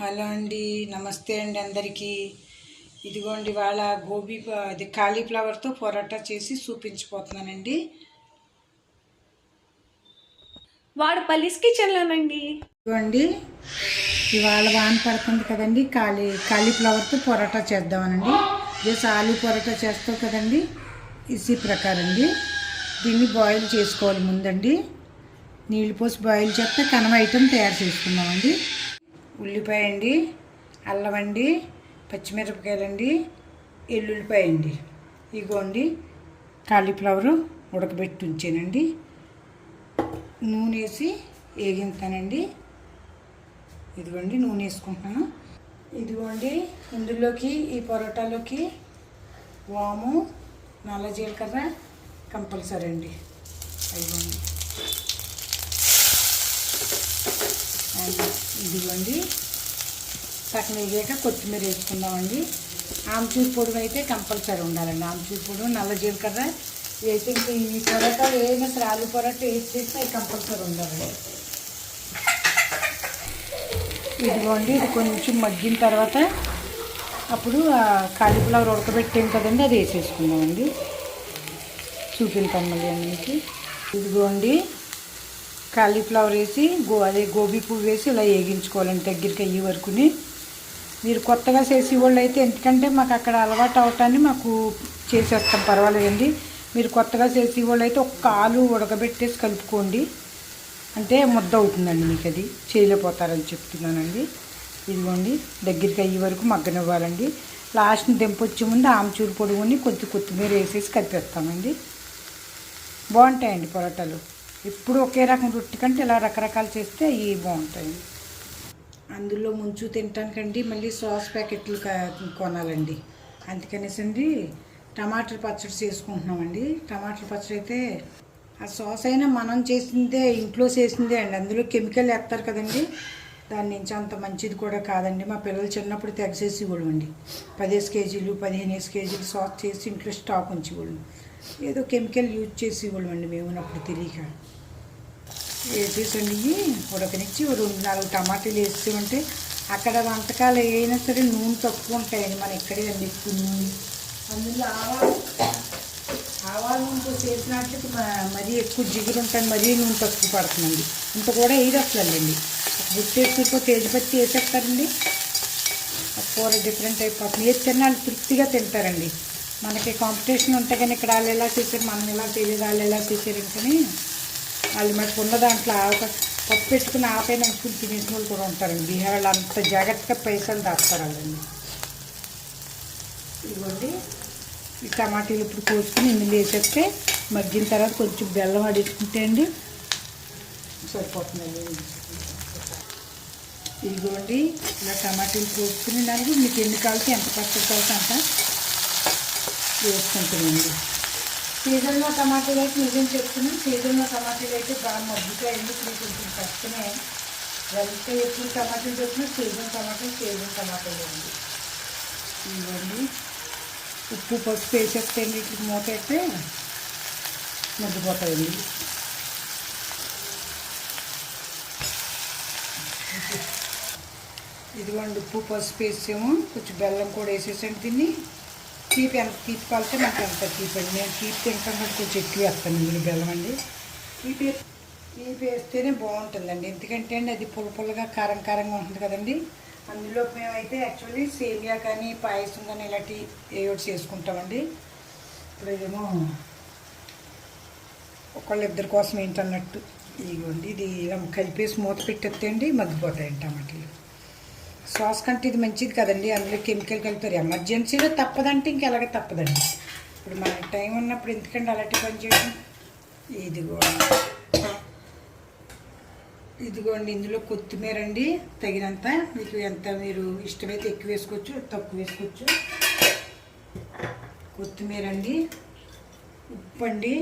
Hello అండి నమస్తే అండి అందరికీ. ఇదిగోండి వాళ్ళ గోబీ అది కాలీఫ్లవర్తో పొరాటా చేసి చూపించిపోతున్నానండి. వాడు పల్లీస్ కిచెన్లోనండి. ఇదిగోండి ఇవాళ వాన పడుతుంది కదండి కాలీ కాలీఫ్లవర్తో పొరాటా చేద్దామనండి. జస్ట్ ఆలు పొరాటా చేస్తావు కదండి ఇసి ప్రకారం అండి దీన్ని బాయిల్ చేసుకోవాలి ముందండి. నీళ్ళు పోసి బాయిల్ చేస్తే కనవ ఐటెం తయారు చేసుకుందామండి. ఉల్లిపాయ అండి అల్లం అండి పచ్చిమిరపకాయలండి ఎల్లుల్లిపాయ అండి. ఇగోండి కాలీఫ్లవరు ఉడకబెట్టి ఉంచానండి. నూనె వేసి వేగింతానండి ఇదిగోండి నూనె వేసుకుంటున్నాను. ఇదిగోండి ఇందులోకి ఈ పొరోటాలోకి వాము నల్ల జీలకర్ర కంపల్సరీ అండి. ఇదిగోండి. అండ్ ఇదిగోండి. సగం వేగాక కొత్తిమీర వేసుకుందామండి. ఆమ్చూర్ పొడి అయితే కంపల్సరీ ఉండాలండి. ఆమ్చూర్ పొడి నల్ల జీలకర్ర వేసి ఈ పొరోటా ఏదైనా సరే ఆలు వేసి చేస్తే కంపల్సరీ ఉండాలండి. ఇదిగోండి ఇది కొంచెం మగ్గిన తర్వాత అప్పుడు కాలీఫ్లవర్ ఉడకబెట్టాం కదండి అది వేసేసుకుందామండి. చూపిన మళ్ళీ అన్నికి ఇదిగోండి కాలీఫ్లవర్ వేసి గో అదే గోబీ పువ్వు వేసి ఇలా వేగించుకోవాలండి దగ్గరికి అయ్యే వరకుని. మీరు కొత్తగా చేసేవాళ్ళు అయితే ఎందుకంటే మాకు అక్కడ అలవాటు అవటాన్ని మాకు చేసేస్తాం పర్వాలేదండి. మీరు కొత్తగా చేసే వాళ్ళు అయితే ఒక్క ఆలు ఉడకబెట్టేసి కలుపుకోండి. అంటే ముద్ద అవుతుందండి మీకు అది. చేయలేకపోతారని చెప్తున్నానండి. ఇదిగోండి దగ్గరికి అయ్యే వరకు మగ్గనివ్వాలండి. లాస్ట్ని దింపొచ్చే ముందు ఆమ్చూరు పొడుగుని కొద్ది కొత్తిమీర వేసేసి కలిపేస్తామండి. బాగుంటాయండి పొరటాలు. ఎప్పుడు ఒకే రకం రొట్టె కంటే ఇలా రకరకాలు చేస్తే ఇవి బాగుంటాయి. అందులో ముంచు తినటానికండి మళ్ళీ సాస్ ప్యాకెట్లు కొనాలండి. అందుకనేసి అండి టమాటర్ పచ్చడి చేసుకుంటున్నామండి. టమాటర్ పచ్చడి అయితే ఆ సాస్ అయినా మనం చేసిందే ఇంట్లో చేసిందే అండి. అందులో కెమికల్ వేస్తారు కదండి. దాని నుంచి అంత మంచిది కూడా కాదండి. మా పిల్లలు చిన్నప్పుడు తెగసేసి అండి పదిహేను కేజీలు పదిహేను కేజీలు సాస్ చేసి ఇంట్లో స్టాక్ ఉంచేవాళ్ళం. ఏదో కెమికల్ యూజ్ చేసి అండి మేము ఉన్నప్పుడు తెలియక. వేసేసండి ఉడకనిచ్చి రెండు నాలుగు టమాటాలు వేసామంటే అక్కడ వంటకాలు అయినా సరే నూనె తక్కువ ఉంటాయండి మన ఇక్కడే అండి ఎక్కువ నూనె. అందులో ఆవాలు ఆవాల నూనెతో చేసినట్లకి మరీ ఎక్కువ జిగురు ఉంటుంది మరీ నూనె తక్కువ పడుతుందండి. ఇంత కూడా వేయదు అసలండి గుర్తేసుకు తేజపత్తి వేసేస్తారండి. కూర డిఫరెంట్ అయిపోతుంది ఏది తిన్నా వాళ్ళు తృప్తిగా తింటారండి. మనకి కాంపిటీషన్ ఉంటే కానీ ఇక్కడ వాళ్ళు ఎలా చేశారు మనం ఎలా తెలియదు వాళ్ళు ఎలా చేశారు కానీ వాళ్ళు మనకు ఉన్న దాంట్లో ఆక పప్పు పెట్టుకుని ఆపైన అనుకుని తినేసిన వాళ్ళు కూడా ఉంటారండి బీహార్ వాళ్ళు అంత జాగ్రత్తగా పైసలు దాస్తారు వాళ్ళండి ఇదిగోండి ఈ టమాటీలు ఇప్పుడు కోసుకుని ఇందులో వేసేస్తే మగ్గిన తర్వాత కొంచెం బెల్లం అడేసుకుంటే అండి సరిపోతుందండి. ఇదిగోండి ఇలా టమాటీలు కోసుకుని దానికి మీకు ఎన్ని కావాల్సి ఎంత పచ్చడి కావాలంటే అంత వేసుకుంటానండి సీజన్లో టమాటాలు అయితే నిజం చెప్తున్నాను సీజన్లో టమాటాలు అయితే బాగా మగ్గుతాయండి ఇప్పుడు కొంచెం కష్టమే. వెళ్తే ఎక్కువ టమాటాలు చెప్పినా సీజన్ టమాటాలు సీజన్ టమాటాలు అండి. ఇవ్వండి. ఉప్పు పసుపు వేసేస్తే వీటికి మూత అయితే మగ్గిపోతాయండి ఇదిగోండి ఉప్పు పసుపు వేసాము. కొంచెం బెల్లం కూడా వేసేసాను దీన్ని. తీపి ఎంత తీపి కలితే నాకు ఎంత తీపి అండి. నేను తీపి తింటాను కాబట్టి కొంచెం ఎక్కువ వేస్తాను ఇందులో బెల్లం అండి. తీపి తీపి వేస్తేనే బాగుంటుందండి. ఎందుకంటే అండి అది పుల్ల పుల్లగా కారం కారంగా ఉంటుంది కదండి. అందులో మేమైతే యాక్చువల్లీ సేమియా కానీ పాయసం కానీ ఇలాంటి ఏ ఒకటి చేసుకుంటామండి. ఇప్పుడు ఇదేమో ఒకళ్ళిద్దరి కోసం ఏంటన్నట్టు ఇదిగోండి ఇది ఇలా కలిపేసి మూత పెట్టేస్తే అండి మగ్గిపోతాయండి టమాటీలు. సాస్ కంటే ఇది మంచిది కదండి. అందులో కెమికల్ కలుపుతారు. ఎమర్జెన్సీలో తప్పదంటే ఇంకెలాగ తప్పదండి. ఇప్పుడు మనకి టైం ఉన్నప్పుడు ఎందుకంటే అలాంటి పని చేయడం? ఇదిగో ఇదిగోండి ఇందులో కొత్తిమీర అండి. తగినంత మీకు ఎంత మీరు ఇష్టమైతే ఎక్కువ వేసుకోవచ్చు తక్కువ వేసుకోవచ్చు. కొత్తిమీర అండి. ఉప్పు అండి.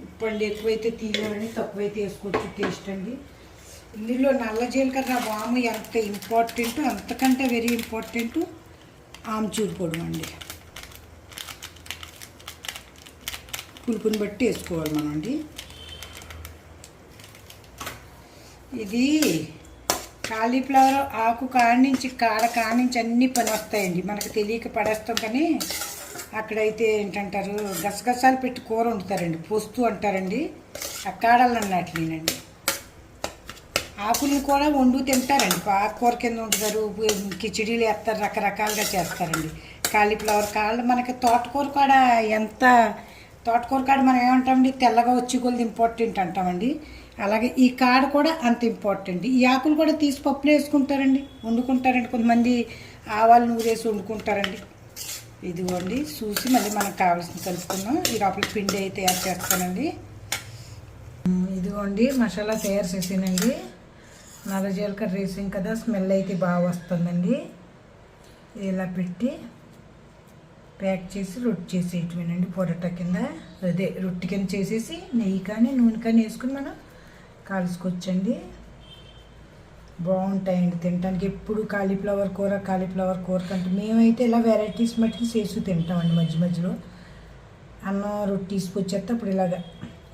ఉప్పు అండి ఎక్కువైతే తీయాలండి తక్కువైతే వేసుకోవచ్చు. టేస్ట్ అండి. ఇందులో నల్ల జీలకర్ర వాము ఎంత ఇంపార్టెంట్ అంతకంటే వెరీ ఇంపార్టెంట్ ఆమ్చూర్ పొడి అండి. పులుపుని బట్టి వేసుకోవాలి మనం అండి ఇది కాలీఫ్లవర్ ఆకు కాడ నుంచి కాడ కాడ నుంచి అన్ని పని వస్తాయండి. మనకు తెలియక పడేస్తాం కానీ అక్కడైతే ఏంటంటారు గసగసాలు పెట్టి కూర వండుతారండి. పొస్తు అంటారండి. ఆ కాడలు అన్నట్లేనండి ఆకులు కూడా వండు తింటారండి. ఆకుకూర కింద వండుతారు కిచిడీలు వేస్తారు రకరకాలుగా చేస్తారండి. కాలీఫ్లవర్ కాళ్ళు మనకి తోటకూర కూడా ఎంత తోటకూర కాడ మనం ఏమంటామండి? తెల్లగా వచ్చి కొలది ఇంపార్టెంట్ అంటామండి. అలాగే ఈ కాడ కూడా అంత ఇంపార్టెంట్. ఈ ఆకులు కూడా తీసి పప్పులు వేసుకుంటారండి. వండుకుంటారండి. కొంతమంది ఆవాలు నూరేసి వండుకుంటారండి. ఇదిగోండి చూసి మళ్ళీ మనకు కావాల్సిన కలుపుకున్నాం ఈ లోపల పిండి అయితే తయారు చేస్తానండి. ఇదిగోండి మసాలా తయారు చేసానండి నల్ల జీలకర్ర వేసాం కదా స్మెల్ అయితే బాగా వస్తుందండి. ఇలా పెట్టి ప్యాక్ చేసి రొట్టి చేసేయటమేనండి పొరటా కింద. అదే రొట్టె కింద చేసేసి నెయ్యి కానీ నూనె కానీ వేసుకుని మనం కాల్చుకోవచ్చండి. బాగుంటాయండి తినడానికి ఎప్పుడు కాలీఫ్లవర్ కూర కాలీఫ్లవర్ కూర కంటే మేమైతే ఇలా వెరైటీస్ మట్టికి చేసి తింటామండి మధ్య మధ్యలో. అన్నం రొట్టి తీసుకొచ్చేస్తే అప్పుడు ఇలాగ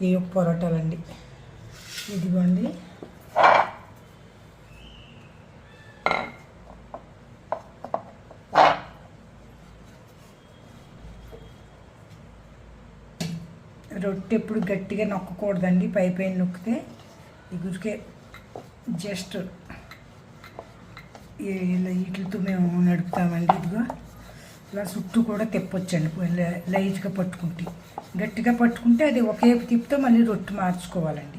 ఏ పొరోటాలండి. ఇదిగోండి. రొట్టె ఎప్పుడు గట్టిగా నొక్కకూడదండి. పై పైన నొక్కితే ఇగురికే జస్ట్ ఇలా వీటితో మేము నడుపుతామండి ఇదిగో. ఇలా చుట్టూ కూడా తిప్పొచ్చండి. లైట్గా పట్టుకుంటే. గట్టిగా పట్టుకుంటే అది ఒకేపు తిప్పితే మళ్ళీ రొట్టె మార్చుకోవాలండి.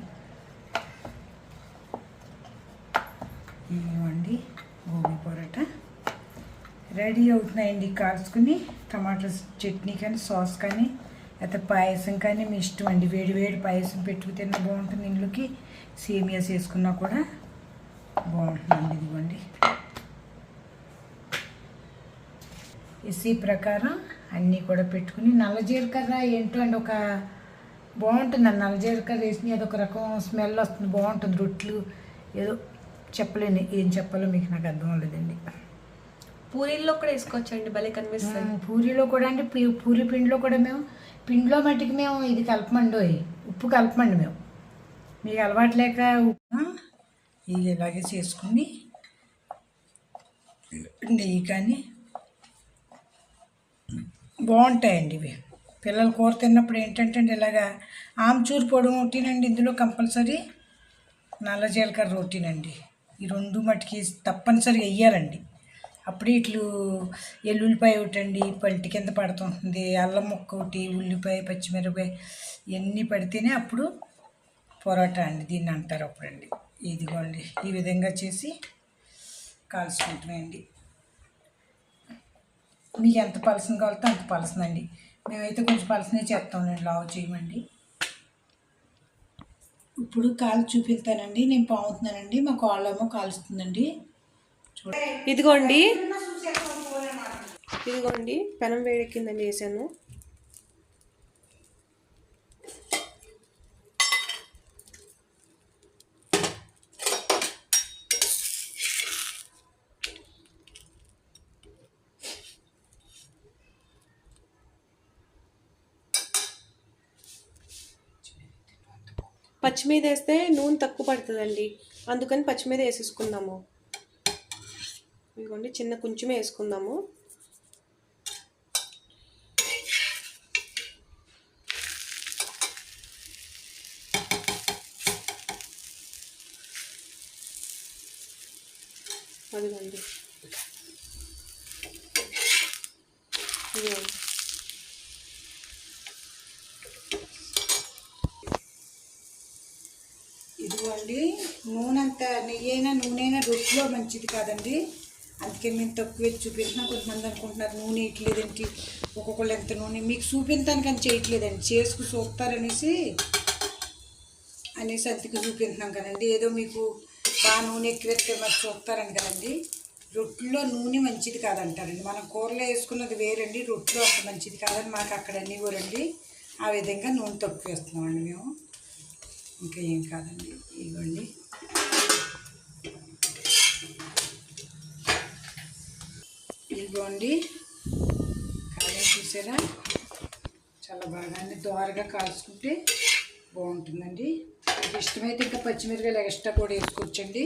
ఇవ్వండి గోబీ పొరోటా. రెడీ అవుతున్నాయండి కాల్చుకుని టమాటా చట్నీ కానీ సాస్ కానీ. లేకపోతే పాయసం కానీ మీ ఇష్టం అండి. వేడి వేడి పాయసం పెట్టుకు తిన్న బాగుంటుంది ఇంట్లోకి. సేమియాస్ వేసుకున్నా కూడా బాగుంటుందండి ఇదిగోండి. ఇసి ప్రకారం అన్నీ కూడా పెట్టుకుని నల్ల జీలకర్ర ఏంటో అండి ఒక బాగుంటుంది నల్ల జీలకర్ర వేసి అదొక రకం స్మెల్ వస్తుంది బాగుంటుంది. రొట్లు ఏదో చెప్పలేను ఏం చెప్పాలో మీకు నాకు అర్థం లేదండి పూరీల్లో కూడా వేసుకోవచ్చండి భలే కనిపిస్తుంది పూరీలో కూడా అంటే పీ- పూరి పిండిలో కూడా మేము పిండిలో మట్టికి మేము ఇది కలపమండి ఉప్పు కలపమండి మేము. మీకు అలవాటు లేక ఉప్పు ఇది ఇలాగే చేసుకుని నెయ్యి కానీ బాగుంటాయండి ఇవి. పిల్లలు కూర తిన్నప్పుడు ఏంటంటే అండి ఇలాగా ఆమ్చూరు పొడి రొట్టినండి ఇందులో కంపల్సరీ నల్ల జీలకర్ర రొట్టినండి ఈ రెండు మట్టుకి తప్పనిసరిగా వెయ్యాలండి అప్పుడు ఇట్లు ఎల్లుల్లిపాయ ఒకటండి పల్టి కింద పడుతుంటుంది. అల్లం ముక్క ఒకటి ఉల్లిపాయ పచ్చిమిరపాయ ఇవన్నీ పడితేనే అప్పుడు పొరాటా అండి. దీన్ని అంటారు అప్పుడండి. ఇదిగోండి. ఈ విధంగా చేసి కాల్చుకుంటామండి మీకు ఎంత పలసన కావాలితే అంత పలసనండి. మేమైతే కొంచెం పలసనే చేస్తామండి. లావు చేయమండి. ఇప్పుడు కాలు చూపిస్తానండి. నేను పావుతున్నానండి మా కాళ్ళేమో కాలుస్తుందండి. ఇదిగోండి. ఇదిగోండి పెనం వేడెక్కిందని వేసాను. పచ్చిమీద వేస్తే నూనె తక్కువ పడుతుందండి. అందుకని పచ్చిమీద వేసేసుకుందాము. ఇదిగోండి చిన్న కొంచెమే వేసుకుందాము. అదిగోండి. ఇదిగోండి. ఇదిగోండి నూనె అంత నెయ్యి అయినా నూనె అయినా రుచిలో మంచిది కాదండి. అందుకే మేము తక్కువ చూపించినా కొంతమంది అనుకుంటున్నారు నూనె వేయట్లేదేంటి ఒక్కొక్కళ్ళు ఎంత నూనె? మీకు చూపించడానికి అని చేయట్లేదండి. చేసుకు చూస్తారనేసి అనేసి అందుకు చూపించినాం కదండి. ఏదో మీకు బాగా నూనె ఎక్కువెత్తే మరి చూస్తారని కదండి. రొట్టెలో నూనె మంచిది కాదంటారండి. మనం కూరలో వేసుకున్నది వేరండి రొట్టెలో అంత మంచిది కాదని మాకు అక్కడ అన్నీ కూరండి ఆ విధంగా నూనె తక్కువ వేస్తున్నామండి మేము. ఇంకా ఏం కాదండి. ఇవ్వండి. ఇదిగోండి. కాలం చూసారా? చాలా బాగా దోరగా కాల్చుకుంటే బాగుంటుందండి. మీకు ఇష్టమైతే ఇంకా పచ్చిమిరకాయలు ఎక్స్ట్రా కూడా వేసుకోవచ్చండి.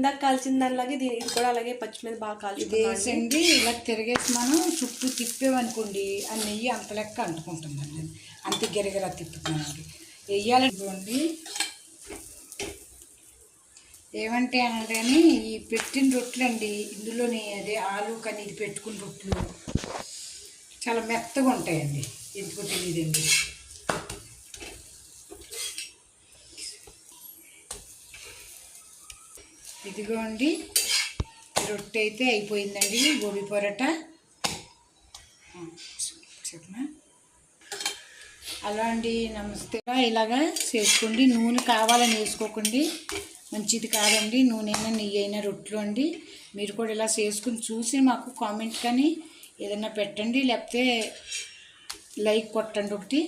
ఇందాక కాల్చిన దానిలాగే ఇది కూడా అలాగే పచ్చిమిరప బాగా ఇది కాల్చుకుందాం ఇలా తిరిగేసి మనం చుట్టూ తిప్పేమనుకోండి ఆ నెయ్యి అంత లెక్క అంటుకుంటుందండి. అంత గిరగిరా తిప్పుతున్నామండి వెయ్యాలండి ఏమంటే అనగాని ఈ పెట్టిన రొట్టెలు అండి ఇందులోని అదే ఆలు కానీ ఇది పెట్టుకున్న రొట్టెలు. చాలా మెత్తగా ఉంటాయండి. ఎందుకో తెలియదండి. ఇదిగోండి రొట్టె అయితే అయిపోయిందండి గోబీ పొరట. చెప్పనా అలా అండి నమస్తే. ఇలాగా చేసుకోండి నూనె కావాలని వేసుకోకండి. మంచిది కాదండి నూనె అయినా నెయ్యి అయినా రొట్టెలు అండి. మీరు కూడా ఇలా చేసుకుని చూసి మాకు కామెంట్ కానీ ఏదైనా పెట్టండి లేకపోతే లైక్ కొట్టండి ఒకటి.